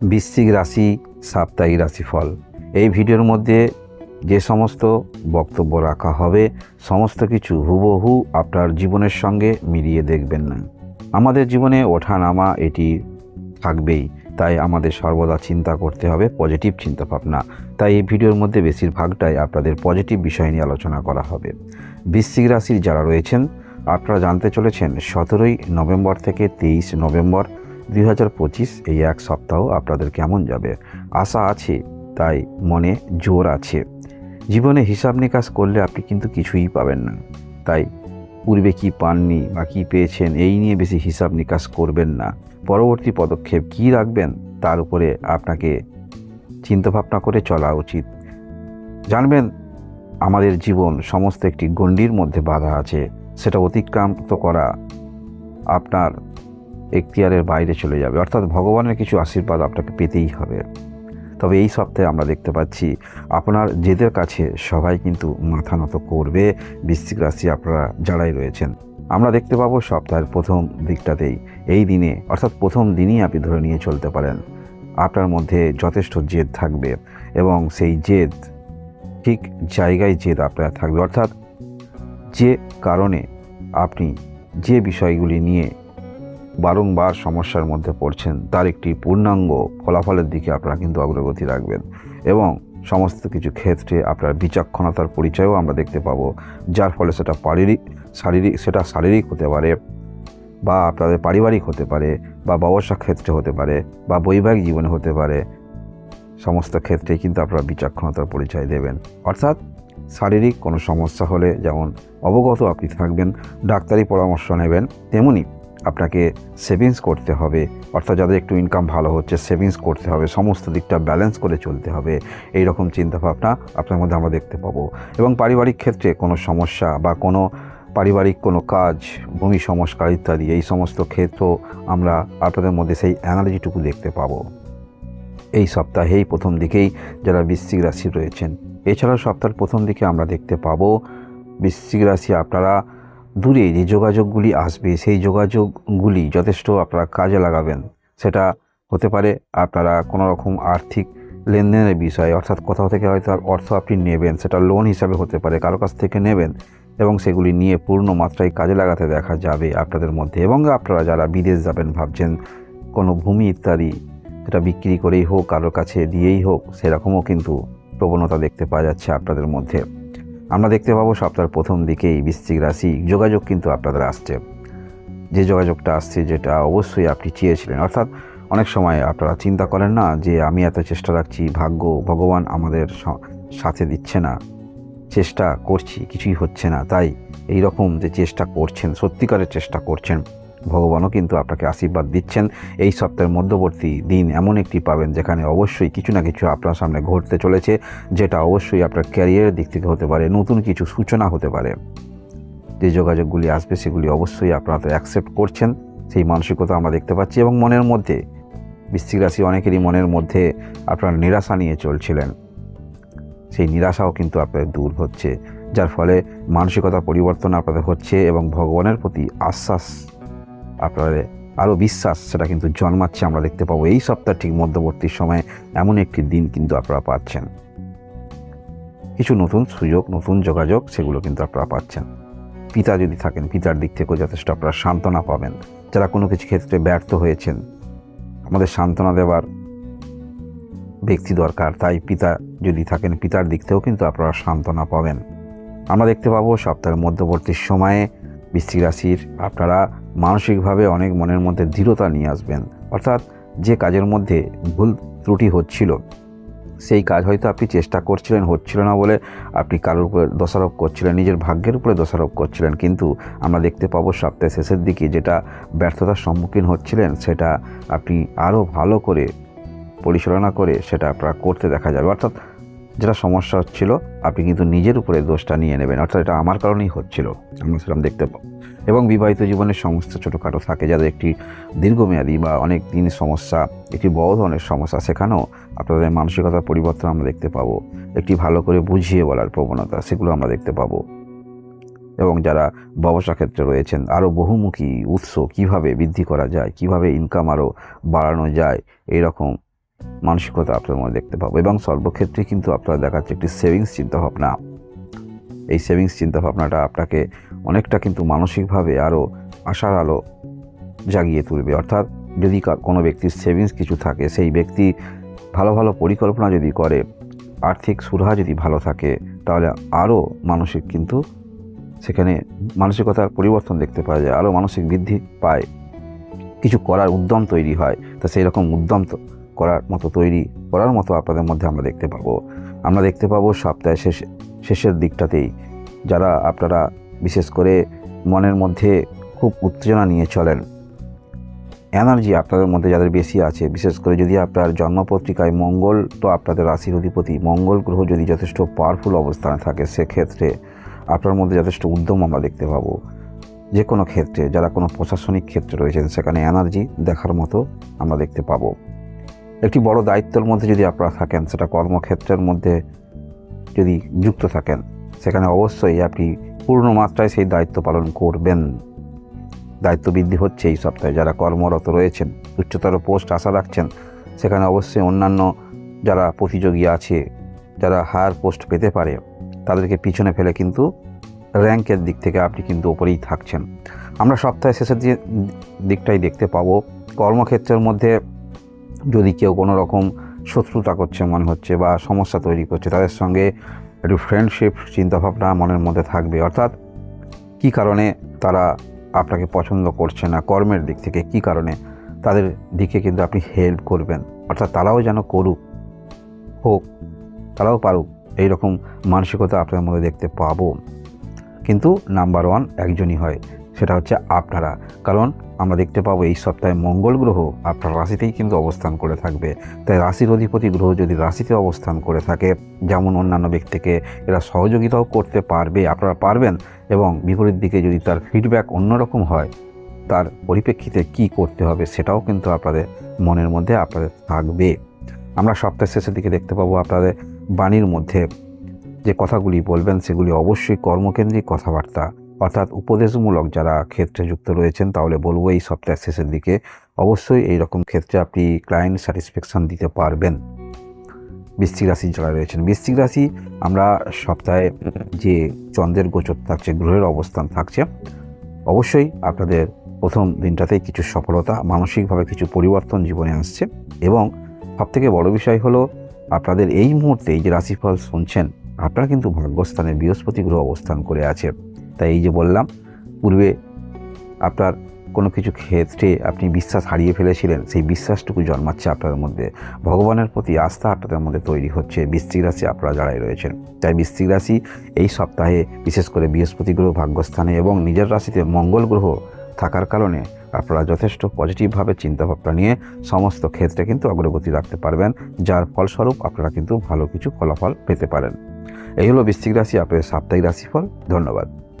বৃশ্চিক রাশি, সাপ্তাহিক রাশিফল। এই ভিডিওর মধ্যে যে সমস্ত বক্তব্য রাখা হবে, সমস্ত কিছু হুবহু আপনার জীবনের সঙ্গে মিলিয়ে দেখবেন না। আমাদের জীবনে ওঠা নামা এটি থাকবেই, তাই আমাদের সর্বদা চিন্তা করতে হবে, পজিটিভ চিন্তা ভাবনা তাই এই ভিডিওর মধ্যে বেশিরভাগটাই আপনাদের পজিটিভ বিষয় নিয়ে আলোচনা করা হবে। বৃশ্চিক রাশির যারা রয়েছেন, আপনারা জানতে চলেছেন, সতেরোই নভেম্বর থেকে তেইশ নভেম্বর দুই হাজার পঁচিশ এই এক সপ্তাহ আপনাদের কেমন যাবে? আশা আছে, তাই মনে জোর আছে। জীবনে হিসাব নিকাশ করলে আপনি কিন্তু কিছুই পাবেন না। তাই পূর্বে কি পাননি বা কী পেয়েছেন এই নিয়ে বেশি হিসাব নিকাশ করবেন না। পরবর্তী পদক্ষেপ কি রাখবেন তার উপরে আপনাকে চিন্তাভাবনা করে চলা উচিত। জানবেন, আমাদের জীবন সমস্ত একটি গণ্ডির মধ্যে বাধা আছে। সেটা অতিক্রান্ত করা আপনার এখতিয়ারের বাইরে চলে যাবে। অর্থাৎ ভগবানের কিছু আশীর্বাদ আপনাকে পেতেই হবে। তবে এই সপ্তাহে আমরা দেখতে পাচ্ছি, আপনার জেদের কাছে সবাই কিন্তু মাথা নত করবে। বৃশ্চিক রাশি আপনারা যারাই রয়েছেন, আমরা দেখতে পাবো সপ্তাহের প্রথম দিকটাতেই এই দিনে, অর্থাৎ প্রথম দিনই আপনি ধরে নিয়ে চলতে পারেন। আপনার মধ্যে যথেষ্ট জেদ থাকবে এবং সেই জেদ ঠিক জায়গায় জেদ আপনার থাকবে। অর্থাৎ যে কারণে আপনি যে বিষয়গুলি নিয়ে বারংবার সমস্যার মধ্যে পড়ছেন, তার একটি পূর্ণাঙ্গ ফলাফলের দিকে আপনারা কিন্তু অগ্রগতি রাখবেন। এবং সমস্ত কিছু ক্ষেত্রে আপনার বিচক্ষণতার পরিচয়ও আমরা দেখতে পাবো, যার ফলে সেটা শারীরিক শারীরিক সেটা শারীরিক হতে পারে বা আপনাদের পারিবারিক হতে পারে বা ব্যবসা ক্ষেত্রে হতে পারে বা বৈবাহিক জীবনে হতে পারে। সমস্ত ক্ষেত্রে কিন্তু আপনারা বিচক্ষণতার পরিচয় দেবেন। অর্থাৎ শারীরিক কোনো সমস্যা হলে যেমন অবগত আপনি থাকবেন, ডাক্তারি পরামর্শ নেবেন, তেমনি আপনাকে সেভিংস করতে হবে। অর্থাৎ যাদের একটু ইনকাম ভালো হচ্ছে সেভিংস করতে হবে। সমস্ত দিকটা ব্যালেন্স করে চলতে হবে। এই রকম চিন্তাভাবনা আপনার মধ্যে আমরা দেখতে পাবো। এবং পারিবারিক ক্ষেত্রে কোনো সমস্যা বা কোনো পারিবারিক কোনো কাজ, ভূমি সংস্কার ইত্যাদি, এই সমস্ত ক্ষেত্র আমরা আপনাদের মধ্যে সেই অ্যানালজিটুকু দেখতে পাবো। এই সপ্তাহেই প্রথম দিকেই যারা বৃশ্চিক রাশি রয়েছেন, এছাড়াও সপ্তাহের প্রথম দিকে আমরা দেখতে পাবো, বৃশ্চিক রাশি আপনারা দূরে যে যোগাযোগগুলি আসবে, সেই যোগাযোগগুলি যথেষ্ট আপনারা কাজে লাগাবেন। সেটা হতে পারে আপনারা কোনো রকম আর্থিক লেনদেনের বিষয়, অর্থাৎ কোথাও থেকে হয়তো অর্থ আপনি নেবেন, সেটা লোন হিসাবে হতে পারে, কারও কাছ থেকে নেবেন এবং সেগুলি নিয়ে পূর্ণ মাত্রায় কাজে লাগাতে দেখা যাবে আপনাদের মধ্যে। এবং আপনারা যারা বিদেশ যাবেন ভাবছেন, কোনো ভূমি ইত্যাদি সেটা বিক্রি করেই হোক কারোর কাছে দিয়েই হোক, সেরকমও কিন্তু প্রবণতা দেখতে পাওয়া যাচ্ছে আপনাদের মধ্যে। আমরা দেখতে পাবো সপ্তাহের প্রথম দিকেই বৃশ্চিক রাশি, যোগাযোগ কিন্তু আপনাদের আসছে। যে যোগাযোগটা আসছে যেটা অবশ্যই আপনি চেয়েছিলেন, অর্থাৎ অনেক সময় আপনারা চিন্তা করেন না যে আমি এত চেষ্টা রাখছি, ভাগ্য, ভগবান আমাদের সাথে দিচ্ছে না, চেষ্টা করছি, কিছুই হচ্ছে না। তাই এই রকম যে চেষ্টা করছেন, সত্যিকারের চেষ্টা করছেন ভগবানও কিন্তু আপনাকে আশীর্বাদ দিচ্ছেন। এই সপ্তাহের মধ্যবর্তী দিন এমন একটি পাবেন, যেখানে অবশ্যই কিছু না কিছু আপনার সামনে ঘটতে চলেছে, যেটা অবশ্যই আপনার ক্যারিয়ারের দিক থেকে হতে পারে, নতুন কিছু সূচনা হতে পারে। যে যোগাযোগগুলি আসবে, সেগুলি অবশ্যই আপনারা তো অ্যাকসেপ্ট করছেন, সেই মানসিকতা আমরা দেখতে পাচ্ছি এবং মনের মধ্যে, বৃশ্চিক রাশি অনেকেরই মনের মধ্যে আপনার নিরাশা নিয়ে চলছিলেন। সেই নিরাশাও কিন্তু আপনাদের দূর হচ্ছে, যার ফলে মানসিকতা পরিবর্তন আপনাদের হচ্ছে এবং ভগবানের প্রতি আশ্বাস আপনাদের আরও বিশ্বাস, সেটা কিন্তু জন্মাচ্ছে, আমরা দেখতে পাবো। এই সপ্তাহ ঠিক মধ্যবর্তী সময়ে এমন একটি দিন কিন্তু আপনারা পাচ্ছেন। কিছু নতুন সুযোগ, নতুন যোগাযোগ, সেগুলো কিন্তু আপনারা পাচ্ছেন। পিতা যদি থাকেন, পিতার দিক থেকেও যথেষ্ট আপনারা সান্ত্বনা পাবেন। যারা কোনো কিছু ক্ষেত্রে ব্যর্থ হয়েছেন, আমাদের সান্ত্বনা দেওয়ার ব্যক্তি দরকার। তাই পিতা যদি থাকেন, পিতার দিক থেকেও কিন্তু আপনারা সান্ত্বনা পাবেন। আমরা দেখতে পাবো সপ্তাহের মধ্যবর্তী সময়ে বৃশ্চিক রাশির আপনারা মানসিকভাবে অনেক মনের মধ্যে দৃঢ়তা নিয়ে আসবেন। অর্থাৎ যে কাজের মধ্যে ভুল ত্রুটি হচ্ছিল, সেই কাজ হয়তো আপনি চেষ্টা করছিলেন, হচ্ছিল না বলে আপনি কারোর উপরে দোষারোপ করছিলেন, নিজের ভাগ্যের উপরে দোষারোপ করছিলেন, কিন্তু আমরা দেখতে পাবো সপ্তাহের শেষের দিকে যেটা ব্যর্থতার সম্মুখীন হচ্ছিলেন, সেটা আপনি আরও ভালো করে পরিচালনা করে সেটা আপনারা করতে দেখা যাবে। অর্থাৎ যেটা সমস্যা হচ্ছিল, আপনি কিন্তু নিজের উপরে দোষটা নিয়ে নেবেন। অর্থাৎ এটা আমার কারণেই হচ্ছিল। আমরা সেরকম দেখতে পাবো এবং বিবাহিত জীবনের সমস্ত ছোটোখাটো থাকে যাদের একটি দীর্ঘমেয়াদী বা অনেক দিনের সমস্যা, একটি বড় ধরনের সমস্যা, সেখানেও আপনাদের মানসিকতার পরিবর্তন আমরা দেখতে পাবো। একটি ভালো করে বুঝিয়ে বলার প্রবণতা, সেগুলো আমরা দেখতে পাবো। এবং যারা ব্যবসা ক্ষেত্রে রয়েছেন আরও বহুমুখী উৎস কীভাবে বৃদ্ধি করা যায়, কীভাবে ইনকাম আরও বাড়ানো যায় এই রকম মানসিকতা আপনার মধ্যে দেখতে পাবো। এবং সর্বক্ষেত্রে কিন্তু আপনারা দেখাচ্ছে একটি সেভিংস চিন্তাভাবনা। এই সেভিংস চিন্তাভাবনাটা আপনাকে অনেকটা কিন্তু মানসিকভাবে আরও আশার আলো জাগিয়ে তুলবে। অর্থাৎ যদি কোনো ব্যক্তির সেভিংস কিছু থাকে, সেই ব্যক্তি ভালো ভালো পরিকল্পনা যদি করে, আর্থিক সুরাহা যদি ভালো থাকে, তাহলে আরও মানসিক কিন্তু সেখানে মানসিকতার পরিবর্তন দেখতে পাওয়া যায় আরও মানসিক বৃদ্ধি পায়। কিছু করার উদ্যম তৈরি হয়, তা সেই রকম উদ্যম করার মতো তৈরি করার মতো আপনাদের মধ্যে আমরা দেখতে পাবো। আমরা দেখতে পাবো সপ্তাহের শেষ, শেষের দিকটাতেই, যারা আপনারা বিশেষ করে মনের মধ্যে খুব উত্তেজনা নিয়ে চলেন। এনার্জি আপনাদের মধ্যে যাদের বেশি আছে, বিশেষ করে যদি আপনার জন্মপত্রিকায় মঙ্গল, তো আপনাদের রাশির অধিপতি মঙ্গল গ্রহ যদি যথেষ্ট পাওয়ারফুল অবস্থানে থাকে, সেক্ষেত্রে আপনার মধ্যে যথেষ্ট উদ্যম আমরা দেখতে পাবো। যে কোনো ক্ষেত্রে, যারা কোনো প্রশাসনিক ক্ষেত্রে রয়েছেন, সেখানে এনার্জি দেখার মতো আমরা দেখতে পাবো। একটি বড় দায়িত্বের মধ্যে যদি আপনারা থাকেন, সেটা কর্মক্ষেত্রের মধ্যে যদি যুক্ত থাকেন, সেখানে অবশ্যই আপনি পূর্ণ মাত্রায় সেই দায়িত্ব পালন করবেন। দায়িত্ব বৃদ্ধি হচ্ছে এই সপ্তাহে যারা কর্মরত রয়েছেন, উচ্চতর পোস্ট আশা রাখছেন, সেখানে অবশ্যই অন্যান্য যারা প্রতিযোগী আছে, যারা হায়ার পোস্ট পেতে পারে, তাদেরকে পিছনে ফেলে কিন্তু র্যাঙ্কের দিক থেকে আপনি কিন্তু ওপরেই থাকছেন। আমরা সপ্তাহের শেষের দিয়ে দিকটাই দেখতে পাবো। কর্মক্ষেত্রের মধ্যে যদি কেউ কোনো রকম শত্রুতা করছে মনে হচ্ছে বা সমস্যা তৈরি করছে, তাদের সঙ্গে একটু ফ্রেন্ডশিপ চিন্তাভাবনা মনের মধ্যে থাকবে। অর্থাৎ কি কারণে তারা আপনাকে পছন্দ করছে না? কর্মের দিক থেকে কি কারণে তাদের দিকে কিন্তু আপনি হেল্প করবেন? অর্থাৎ তারাও যেন করুক, হোক, তারাও পারুক, এইরকম মানসিকতা আপনার মধ্যে দেখতে পাবো। কিন্তু নাম্বার ওয়ান একজনই হয়। সেটা হচ্ছে আপনারা। কারণ আমরা দেখতে পাবো এই সপ্তাহে মঙ্গল গ্রহ আপনার রাশিতেই কিন্তু অবস্থান করে থাকবে। তাই রাশির অধিপতি গ্রহ যদি রাশিতে অবস্থান করে থাকে, যেমন অন্যান্য ব্যক্তিকে এরা সহযোগিতাও করতে পারবে, আপনারা পারবেন এবং বিপরীত দিকে যদি তার ফিডব্যাক অন্যরকম হয়, তার পরিপ্রেক্ষিতে কি করতে হবে সেটাও কিন্তু আপনাদের মনের মধ্যে আপনাদের থাকবে। আমরা সপ্তাহের শেষের দিকে দেখতে পাবো আপনাদের বাণীর মধ্যে যে কথাগুলি বলবেন সেগুলি অবশ্যই কর্মকেন্দ্রিক কথাবার্তা। অর্থাৎ উপদেশমূলক যারা ক্ষেত্রে যুক্ত রয়েছেন, তাহলে বলব এই সপ্তাহের শেষের দিকে অবশ্যই এই রকম ক্ষেত্রে আপনি ক্লায়েন্ট স্যাটিসফ্যাকশন দিতে পারবেন। বৃশ্চিক রাশি যারা রয়েছেন, বৃশ্চিক রাশি আমরা সপ্তাহে যে চন্দ্রের গোচর থাকছে, গ্রহের অবস্থান থাকছে, অবশ্যই আপনাদের প্রথম দিনটাতেই কিছু সফলতা, মানসিকভাবে কিছু পরিবর্তন জীবনে আসছে এবং সবথেকে বড় বিষয় হলো আপনাদের এই মুহূর্তে এই যে রাশিফল শুনছেন, আপনারা কিন্তু ভাগ্যস্থানে বৃহস্পতি গ্রহ অবস্থান করে আছে। তাই এই যে বললাম, পূর্বে আপনার কোনো কিছু ক্ষেত্রে আপনি বিশ্বাস হারিয়ে ফেলেছিলেন, সেই বিশ্বাসটুকু জন্মাচ্ছে আপনাদের মধ্যে। ভগবানের প্রতি আস্থা আপনাদের মধ্যে তৈরি হচ্ছে, বৃশ্চিক রাশি আপনারা যারাই রয়েছেন। তাই বৃশ্চিক রাশি এই সপ্তাহে বিশেষ করে বৃহস্পতি গ্রহ ভাগ্যস্থানে এবং নিজের রাশিতে মঙ্গল গ্রহ থাকার কারণে আপনারা যথেষ্ট পজিটিভভাবে চিন্তাভাবনা নিয়ে সমস্ত ক্ষেত্রে কিন্তু অগ্রগতি রাখতে পারবেন, যার ফলস্বরূপ আপনারা কিন্তু ভালো কিছু ফলাফল পেতে পারেন। এই হলো বৃশ্চিক রাশি, আপনাদের সাপ্তাহিক রাশিফল। ধন্যবাদ।